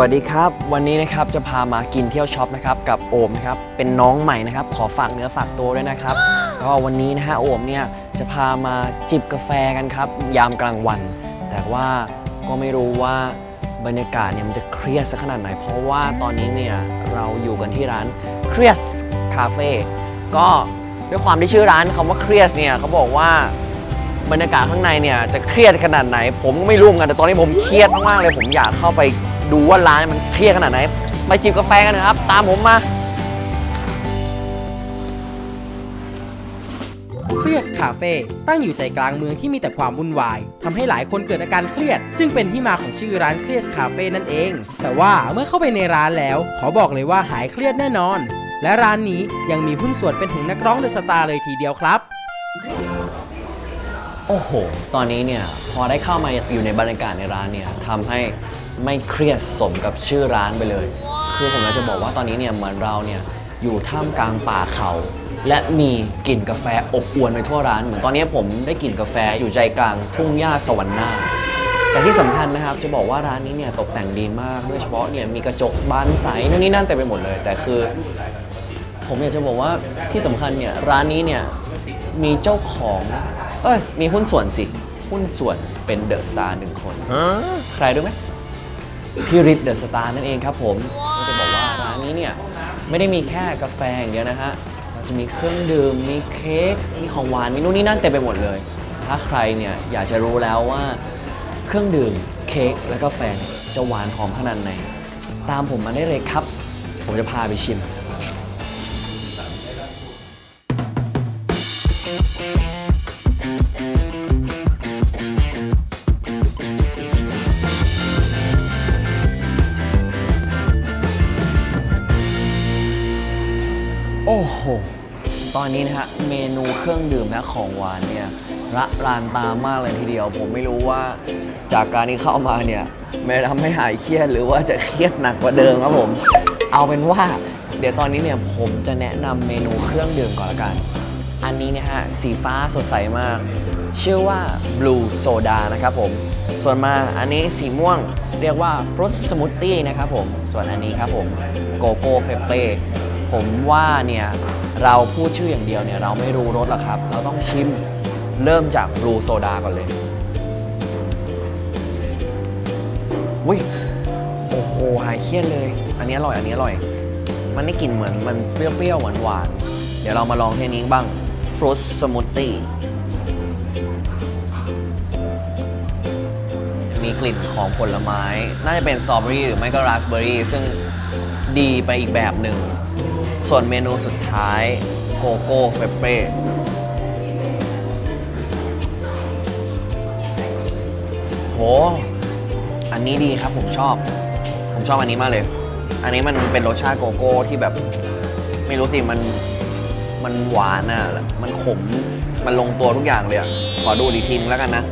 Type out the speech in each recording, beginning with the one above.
วัสดีครับ วันนี้นะครับจะพามากินเที่ยวช็อปนะครับกับโอมนะครับเป็นน้องใหม่นะครับ ขอฝากเนื้อฝากตัวด้วยนะครับ ก็วันนี้นะฮะโอมเนี่ยจะพามาจิบกาแฟกันครับ ยามกลางวัน แต่ว่าก็ไม่รู้ว่าบรรยากาศเนี่ยมันจะเครียดสักขนาดไหน เพราะว่าตอนนี้เนี่ยเราอยู่กันที่ร้านเครียสคาเฟ่ก็ด้วยความที่ชื่อร้านคำว่าเครียสเนี่ยเขาบอกว่าบรรยากาศข้างในเนี่ยจะเครียดขนาดไหน ผมไม่รู้เหมือนกันแต่ตอนนี้ผมเครียดมากๆเลยผมอยากเข้าไป ดูว่าร้านมันเครียดขนาดไหนไปจิบกาแฟกันนะครับ ตามผมมาเครียสคาเฟ่ตั้งอยู่ใจกลางเมืองที่มีแต่ความวุ่นวายทำให้หลายคนเกิดอาการเครียด จึงเป็นที่มาของชื่อร้านเครียสคาเฟ่นั่นเอง แต่ว่าเมื่อเข้าไปในร้านแล้ว ขอบอกเลยว่าหายเครียดแน่นอน และร้านนี้ยังมีหุ้นส่วนเป็นถึงนักร้องเดอะสตาร์เลยทีเดียวครับโอ้โห ตอนนี้เนี่ยพอได้เข้ามาอยู่ในบรรยากาศในร้านเนี่ยทำให้ ไม่เครียดสมกับชื่อร้านไปเลย คือผมอยากจะบอกว่าตอนนี้เนี่ยเหมือนเราเนี่ยอยู่ท่ามกลางป่าเขา และมีกลิ่นกาแฟอบอวลไปทั่วร้าน เหมือนตอนนี้ผมได้กลิ่นกาแฟอยู่ใจกลางทุ่งหญ้าสวรรค์นาแต่ที่สำคัญนะครับจะบอกว่าร้านนี้เนี่ยตกแต่งดีมากโดยเฉพาะเนี่ยมีกระจกบานใสนู่นนี่นั่นเต็มไปหมดเลย แต่คือ ผมอยากจะบอกว่าที่สำคัญเนี่ยร้านนี้เนี่ยมีเจ้าของเอ้ยมีหุ้นส่วนสิ หุ้นส่วนเป็นเดอะสตาร์หนึ่งคน ใครรู้ไหม พี่ริทเดอะสตาร์นั่นเองครับผมก็จะบอกว่าร้านนี้เนี่ยไม่ได้มีแค่กาแฟอย่างเดียวนะฮะเราจะมีเครื่องดื่มมีเค้กมีของหวานมีนู่นนี่นั่นเต็มไปหมดเลย ถ้าใครเนี่ยอยากจะรู้แล้วว่าเครื่องดื่มเค้กและกาแฟเนี่ยจะหวานหอมขนาดไหน ตามผมมาได้เลยครับ ผมจะพาไปชิม ห ตอนนี้นะฮะเมนูเครื่องดื่มและของหวานเนี่ยระรานตามากเลยทีเดียว ผมไม่รู้ว่าจากการที่เข้ามาเนี่ยไม่ทำให้หายเครียดหรือว่าจะเครียดหนักกว่าเดิมครับผม เอาเป็นว่า เดี๋ยวตอนนี้เนี่ยผมจะแนะนำเมนูเครื่องดื่มก่อนละกัน อันนี้นะฮะสีฟ้าสดใสมาก ชื่อว่า Blue Soda นะครับผม ส่วนมาอันนี้สีม่วงเรียกว่า Fruit Smoothie นะครับผม ส่วนอันนี้ครับผม Coco Pepe ผมว่าเนี่ยเราพูดชื่ออย่างเดียวเนี่ยเราไม่รู้รสหรอกครับ เราต้องชิมเริ่มจาก Blue Soda ก่อนเลยวิโอ้โหหายเครียดเลย อันนี้อร่อยอันนี้อร่อย มันได้กลิ่นเหมือนมันเปรี้ยวๆหวานๆเดี๋ยวเรามาลองเที่นี้บ้าง Fruit Smoothie มีกลิ่นของผลไม้ น่าจะเป็นสตรอเบอรี่หรือไม่ก็ราสเบอรี่ซึ่งดีไปอีกแบบหนึ่ง ส่วนเมนูสุดท้ายโกโก้เฟเป้โห อันนี้ดีครับผมชอบ ผมชอบอันนี้มากเลย อันนี้มันเป็นรสชาติโกโก้ที่แบบ ไม่รู้สิมันมันหวานอะ มันขม มันลงตัวทุกอย่างเลยอะ ขอดูอีกทีนึงแล้วกันนะ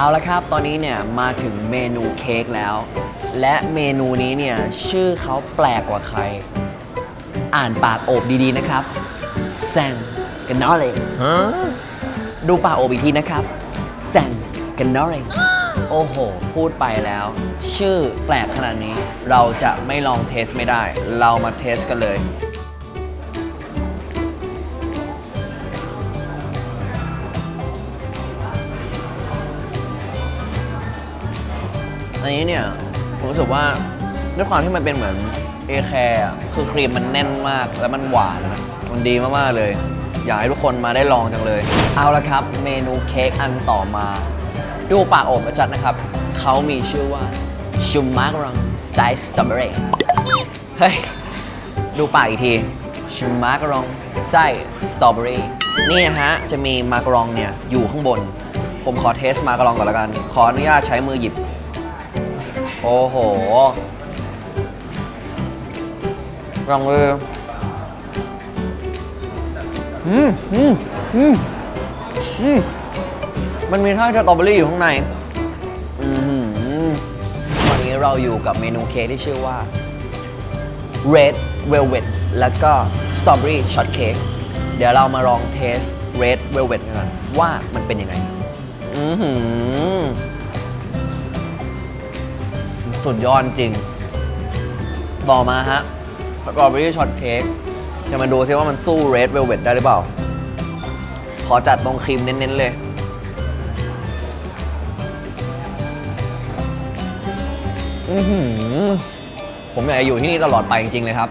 เอาละครับ ตอนนี้เนี่ยมาถึงเมนูเค้กแล้ว และเมนูนี้เนี่ยชื่อเขาแปลกกว่าใคร อ่านปากโอบดีๆนะครับแซงกันนอเลยดูปากโอบอีกทีนะครับแซงกันนอเลยโอ้โห พูดไปแล้ว ชื่อแปลกขนาดนี้ เราจะไม่ลองเทสไม่ได้ เรามาเทสกันเลย นนี้เนี่ยผมรู้สึกว่าด้วยความที่มันเป็นเหมือนเอแคร์คือครีมมันแน่นมากแล้วมันหวาน มันดีมากๆเลย อยากให้ทุกคนมาได้ลองจังเลย เอาละครับ เมนูเค้กอันต่อมา ดูปากโอบประจัดนะครับ เขามีชื่อว่าชุมมาร์รังไซส์สตรอเบอรี่เฮ้ย ดูปากอีกทีชุมมากรองไส้สตรอเบอรี่นี่นะฮะ จะมีมากรองเนี่ย อยู่ข้างบน ผมขอเทสมากรองก่อนละกัน ขออนุญาตใช้มือหยิบ โอ้โหลองเลยอืมอืมอืมอืมมันมีท่าสตรอเบอรี่อยู่ข้างในอืมวันนี้เราอยู่กับเมนูเค้กที่ชื่อว่า Red Velvet แล้วก็ Strawberry Shortcake เดี๋ยวเรามาลองเทส Red Velvet กันก่อนว่ามันเป็นยังไง อือหือ สุดยอดจริง ต่อมาฮะ ประกอบไปด้วยช็อตเค้ก จะมาดูซิว่ามันสู้เรดเวลเวดได้หรือเปล่า ขอจัดตรงครีมเน้น ๆ เลยอือหือผมอยากจะอยู่ที่นี่ตลอดไปจริง ๆ เลยครับ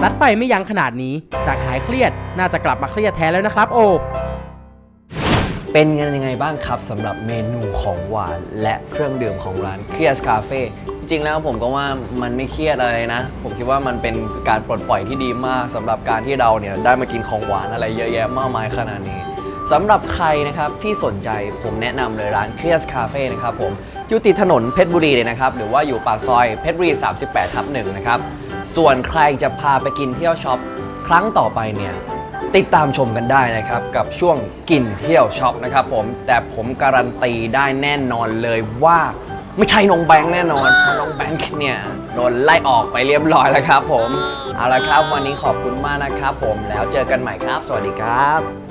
ซัดไปไม่ยั้งขนาดนี้ จากหายเครียดน่าจะกลับมาเครียดแทนแล้วนะครับโอบ เป็นกันยังไงบ้างครับสำหรับเมนูของหวานและเครื่องดื่มของร้านเครียสคาเฟ่จริงๆแล้วผมก็ว่ามันไม่เครียดอะไรนะ ผมคิดว่ามันเป็นการปลดปล่อยที่ดีมากสำหรับการที่เราเนี่ยได้มากินของหวานอะไรเยอะแยะมากมายขนาดนี้สำหรับใครนะครับที่สนใจผมแนะนำเลยร้านเครียสคาเฟ่นะครับผม อยู่ติดถนนเพชรบุรีเลยนะครับ หรือว่าอยู่ปากซอยเพชรบุรี 38ทับหนึ่งนะครับ ส่วนใครจะพาไปกินเที่ยวช็อปครั้งต่อไปเนี่ยติดตามชมกันได้นะครับ กับช่วงกินเที่ยวช็อปนะครับผมแต่ผมการันตีได้แน่นอนเลยว่าไม่ใช่น้องแบงค์แน่นอนเพราะน้องแบงค์เนี่ยโดนไล่ออกไปเรียบร้อยแล้วครับผมเอาละครับวันนี้ขอบคุณมากนะครับผมแล้วเจอกันใหม่ครับ สวัสดีครับ